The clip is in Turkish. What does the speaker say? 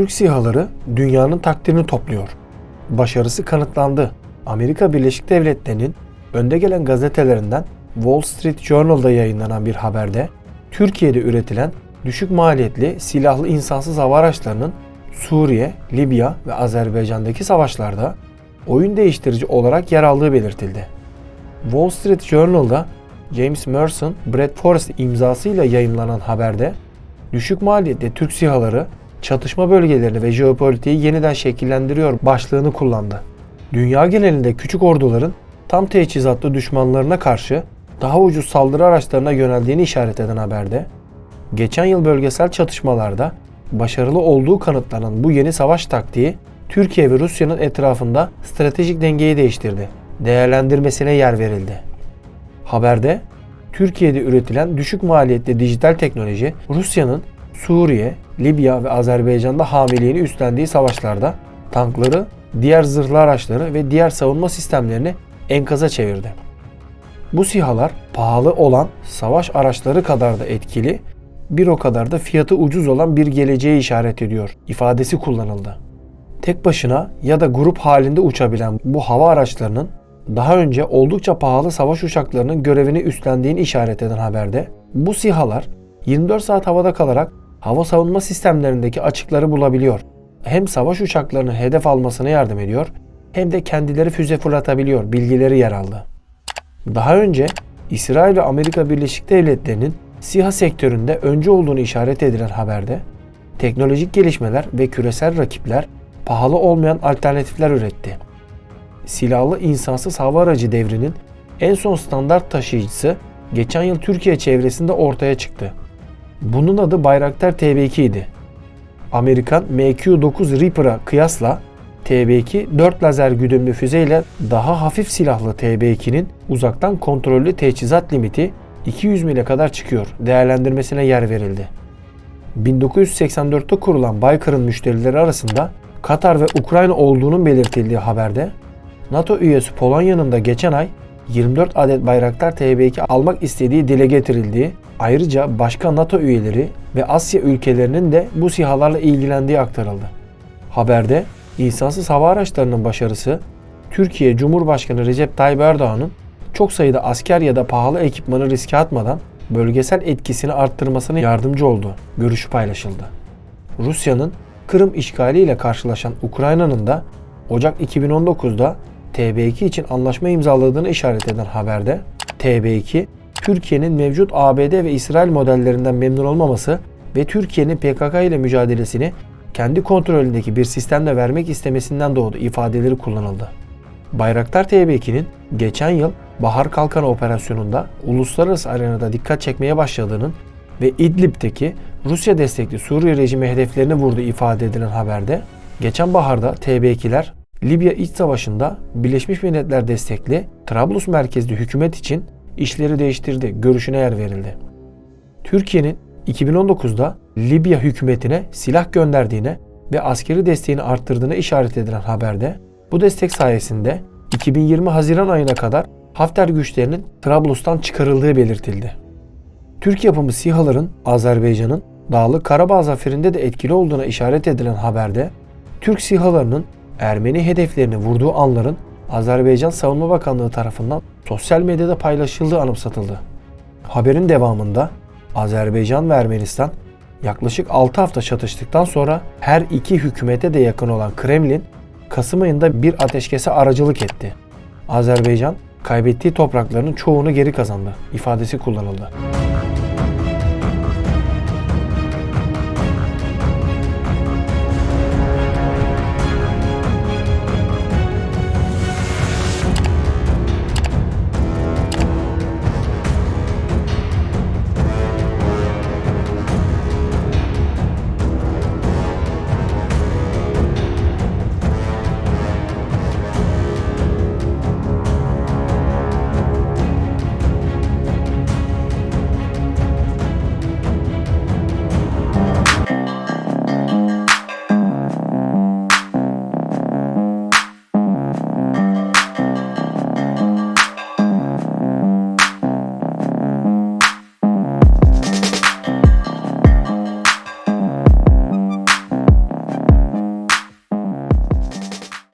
Türk SİHA'ları dünyanın takdirini topluyor. Başarısı kanıtlandı. Amerika Birleşik Devletleri'nin önde gelen gazetelerinden Wall Street Journal'da yayınlanan bir haberde Türkiye'de üretilen düşük maliyetli silahlı insansız hava araçlarının Suriye, Libya ve Azerbaycan'daki savaşlarda oyun değiştirici olarak yer aldığı belirtildi. Wall Street Journal'da James Merson, Brad Forrest imzasıyla yayımlanan haberde düşük maliyetli Türk SİHA'ları çatışma bölgelerini ve jeopolitiği yeniden şekillendiriyor başlığını kullandı. Dünya genelinde küçük orduların tam teçhizatlı düşmanlarına karşı daha ucuz saldırı araçlarına yöneldiğini işaret eden haberde, geçen yıl bölgesel çatışmalarda başarılı olduğu kanıtlanan bu yeni savaş taktiği Türkiye ve Rusya'nın etrafında stratejik dengeyi değiştirdi. Değerlendirmesine yer verildi. Haberde Türkiye'de üretilen düşük maliyetli dijital teknoloji Rusya'nın Suriye, Libya ve Azerbaycan'da hamiliğini üstlendiği savaşlarda tankları, diğer zırhlı araçları ve diğer savunma sistemlerini enkaza çevirdi. Bu SİHA'lar pahalı olan savaş araçları kadar da etkili, bir o kadar da fiyatı ucuz olan bir geleceğe işaret ediyor ifadesi kullanıldı. Tek başına ya da grup halinde uçabilen bu hava araçlarının daha önce oldukça pahalı savaş uçaklarının görevini üstlendiğini işaret eden haberde bu SİHA'lar 24 saat havada kalarak hava savunma sistemlerindeki açıkları bulabiliyor. Hem savaş uçaklarının hedef almasına yardım ediyor hem de kendileri füze fırlatabiliyor bilgileri yer aldı. Daha önce İsrail ve Amerika Birleşik Devletleri'nin SİHA sektöründe öncü olduğunu işaret edilen haberde teknolojik gelişmeler ve küresel rakipler pahalı olmayan alternatifler üretti. Silahlı insansız hava aracı devrinin en son standart taşıyıcısı geçen yıl Türkiye çevresinde ortaya çıktı. Bunun adı Bayraktar TB2 idi. Amerikan MQ-9 Reaper'a kıyasla TB2 4 lazer güdümlü füzeyle daha hafif silahlı TB2'nin uzaktan kontrollü teçhizat limiti 200 mile kadar çıkıyor. Değerlendirmesine yer verildi. 1984'te kurulan Baykar'ın müşterileri arasında Katar ve Ukrayna olduğunun belirtildiği haberde NATO üyesi Polonya'nın da geçen ay 24 adet Bayraktar TB2 almak istediği dile getirildiği, ayrıca başka NATO üyeleri ve Asya ülkelerinin de bu sihalarla ilgilendiği aktarıldı. Haberde insansız hava araçlarının başarısı Türkiye Cumhurbaşkanı Recep Tayyip Erdoğan'ın çok sayıda asker ya da pahalı ekipmanı riske atmadan bölgesel etkisini arttırmasına yardımcı oldu. Görüşü paylaşıldı. Rusya'nın Kırım işgaliyle karşılaşan Ukrayna'nın da Ocak 2019'da TB2 için anlaşma imzaladığını işaret eden haberde TB2 Türkiye'nin mevcut ABD ve İsrail modellerinden memnun olmaması ve Türkiye'nin PKK ile mücadelesini kendi kontrolündeki bir sistemle vermek istemesinden doğdu ifadeleri kullanıldı. Bayraktar TB2'nin geçen yıl Bahar Kalkanı operasyonunda uluslararası arenada dikkat çekmeye başladığının ve İdlib'deki Rusya destekli Suriye rejimi hedeflerini vurduğu ifade edilen haberde geçen baharda TB2'ler Libya iç savaşında Birleşmiş Milletler destekli Trablus merkezli hükümet için işleri değiştirdi görüşüne yer verildi. Türkiye'nin 2019'da Libya hükümetine silah gönderdiğine ve askeri desteğini arttırdığına işaret edilen haberde bu destek sayesinde 2020 Haziran ayına kadar Hafter güçlerinin Trablus'tan çıkarıldığı belirtildi. Türk yapımı SİHA'ların Azerbaycan'ın Dağlık Karabağ zaferinde de etkili olduğuna işaret edilen haberde Türk SİHA'larının Ermeni hedeflerini vurduğu anların Azerbaycan Savunma Bakanlığı tarafından sosyal medyada paylaşıldığı anımsatıldı. Haberin devamında Azerbaycan ve Ermenistan yaklaşık 6 hafta çatıştıktan sonra her iki hükümete de yakın olan Kremlin Kasım ayında bir ateşkese aracılık etti. Azerbaycan kaybettiği topraklarının çoğunu geri kazandı ifadesi kullanıldı.